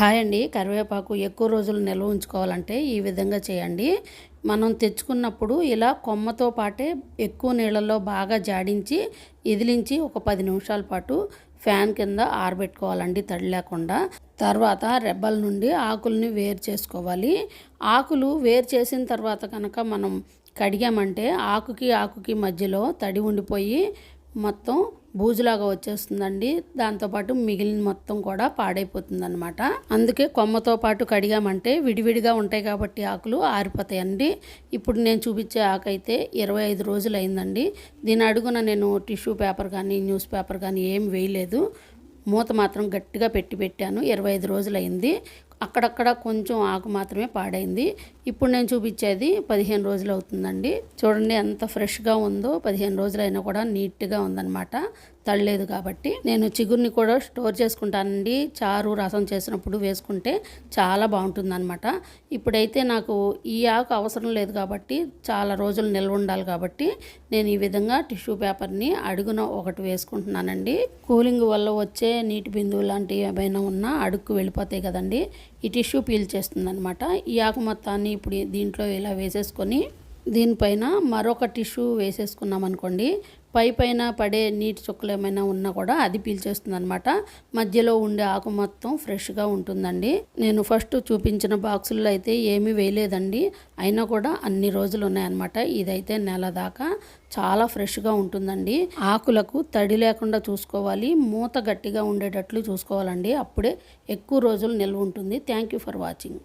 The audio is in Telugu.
హాయ్ అండి కరివేపాకు ఎక్కువ రోజులు నిల్వ ఉంచుకోవాలంటే ఈ విధంగా చేయండి. మనం తెచ్చుకున్నప్పుడు ఇలా కొమ్మతో పాటే ఎక్కువ నీళ్ళల్లో బాగా జాడించి ఇదిలించి ఒక పది నిమిషాల పాటు ఫ్యాన్ కింద ఆరబెట్టుకోవాలండి తడి లేకుండా. తర్వాత రెబ్బల నుండి ఆకుల్ని వేరు చేసుకోవాలి. ఆకులు వేరు చేసిన తర్వాత కనుక మనం కడిగామంటే ఆకుకి ఆకుకి మధ్యలో తడి ఉండిపోయి మొత్తం బూజులాగా వచ్చేస్తుందండి. దాంతోపాటు మిగిలిన మొత్తం కూడా పాడైపోతుంది అనమాట అందుకే కొమ్మతో పాటు కడిగామంటే విడివిడిగా ఉంటాయి కాబట్టి ఆకులు ఆరిపోతాయండి. ఇప్పుడు నేను చూపించే ఆకు అయితే ఇరవై ఐదు రోజులు అయిందండి దీని అడుగున నేను టిష్యూ పేపర్ కానీ న్యూస్ పేపర్ కానీ ఏం వేయలేదు. మూత మాత్రం గట్టిగా పెట్టి పెట్టాను. ఇరవై ఐదు రోజులు అయింది అక్కడక్కడ కొంచెం ఆకు మాత్రమే పాడైంది. ఇప్పుడు నేను చూపించేది పదిహేను రోజులు అవుతుందండి. చూడండి ఎంత ఫ్రెష్గా ఉందో పదిహేను రోజులైనా కూడా నీట్గా ఉందన్నమాట. తడలేదు కాబట్టి నేను చిగురిని కూడా స్టోర్ చేసుకుంటానండి. చారు రసం చేసినప్పుడు వేసుకుంటే చాలా బాగుంటుంది అనమాట ఇప్పుడైతే నాకు ఈ ఆకు అవసరం లేదు కాబట్టి చాలా రోజులు నిల్వ ఉండాలి కాబట్టి నేను ఈ విధంగా టిష్యూ పేపర్ని అడుగున ఒకటి వేసుకుంటున్నానండి. కూలింగ్ వల్ల వచ్చే నీటి బిందువు లాంటివి ఏమైనా ఉన్నా అడుక్కు వెళ్ళిపోతాయి కదండి. ఈ టిష్యూ పీల్ చేస్తుంది అనమాట ఈ ఆకు మొత్తాన్ని ఇప్పుడు దీంట్లో ఇలా వేసేసుకొని దీనిపైన మరొక టిష్యూ వేసేసుకున్నాం అనుకోండి. పై పైన పడే నీటి చుక్కలు ఏమైనా ఉన్నా కూడా అది పీల్చేస్తుంది అనమాట మధ్యలో ఉండే ఆకు మొత్తం ఫ్రెష్గా ఉంటుందండి. నేను ఫస్ట్ చూపించిన బాక్సుల్లో అయితే ఏమీ వేయలేదండి. అయినా కూడా అన్ని రోజులు ఉన్నాయన్నమాట. ఇదైతే నెల దాకా చాలా ఫ్రెష్గా ఉంటుందండి. ఆకులకు తడి లేకుండా చూసుకోవాలి. మూత గట్టిగా ఉండేటట్లు చూసుకోవాలండి. అప్పుడే ఎక్కువ రోజులు నిల్వ ఉంటుంది. Thank you for watching